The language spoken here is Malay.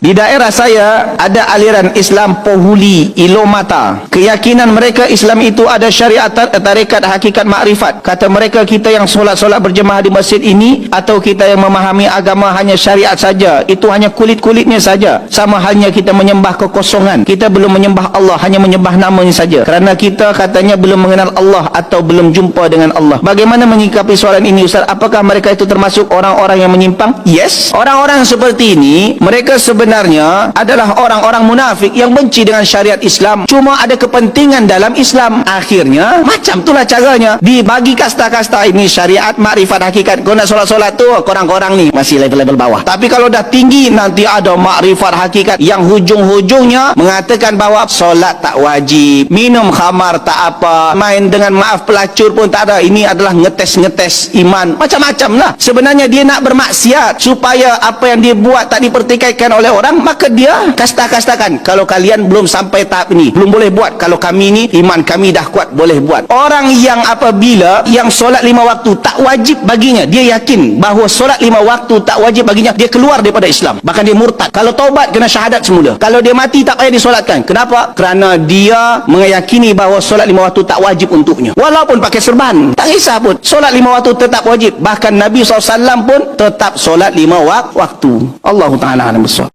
Di daerah saya ada aliran Islam Pohuli Ilomata. Keyakinan mereka Islam itu ada syariat tar- tarekat hakikat makrifat. Kata mereka kita yang solat-solat berjemaah di masjid ini atau kita yang memahami agama hanya syariat saja. Itu hanya kulit-kulitnya saja. Sama halnya kita menyembah kekosongan. Kita belum menyembah Allah, hanya menyembah namanya saja. Kerana kita katanya belum mengenal Allah atau belum jumpa dengan Allah. Bagaimana menyikapi soalan ini Ustaz? Apakah mereka itu termasuk orang-orang yang menyimpang? Yes. Orang-orang seperti ini, mereka sebenarnya adalah orang-orang munafik yang benci dengan syariat Islam. Cuma ada kepentingan dalam Islam. Akhirnya, macam itulah caranya. Dibagi kasta-kasta ini syariat, makrifat, hakikat. Kau nak solat-solat tu, korang-korang ni masih level-level bawah. Tapi kalau dah tinggi, nanti ada makrifat, hakikat yang hujung-hujungnya mengatakan bahawa solat tak wajib, minum khamar tak apa, main dengan maaf pelacur pun tak ada. Ini adalah ngetes-ngetes iman. Macam-macam lah. Sebenarnya dia nak bermaksiat supaya apa yang dia buat tak dipertikaikan oleh orang, maka dia kasta-kastakan. Kalau kalian belum sampai tahap ini, belum boleh buat. Kalau kami ni, iman kami dah kuat, boleh buat. Orang yang apabila yang solat lima waktu tak wajib baginya, dia yakin bahawa solat lima waktu tak wajib baginya, dia keluar daripada Islam. Bahkan dia murtad. Kalau taubat, kena syahadat semula. Kalau dia mati, tak payah disolatkan. Kenapa? Kerana dia meyakini bahawa solat lima waktu tak wajib untuknya. Walaupun pakai serban. Tak kisah pun. Solat lima waktu tetap wajib. Bahkan Nabi SAW pun tetap solat lima wak- waktu. Allah Ta'ala bersawab.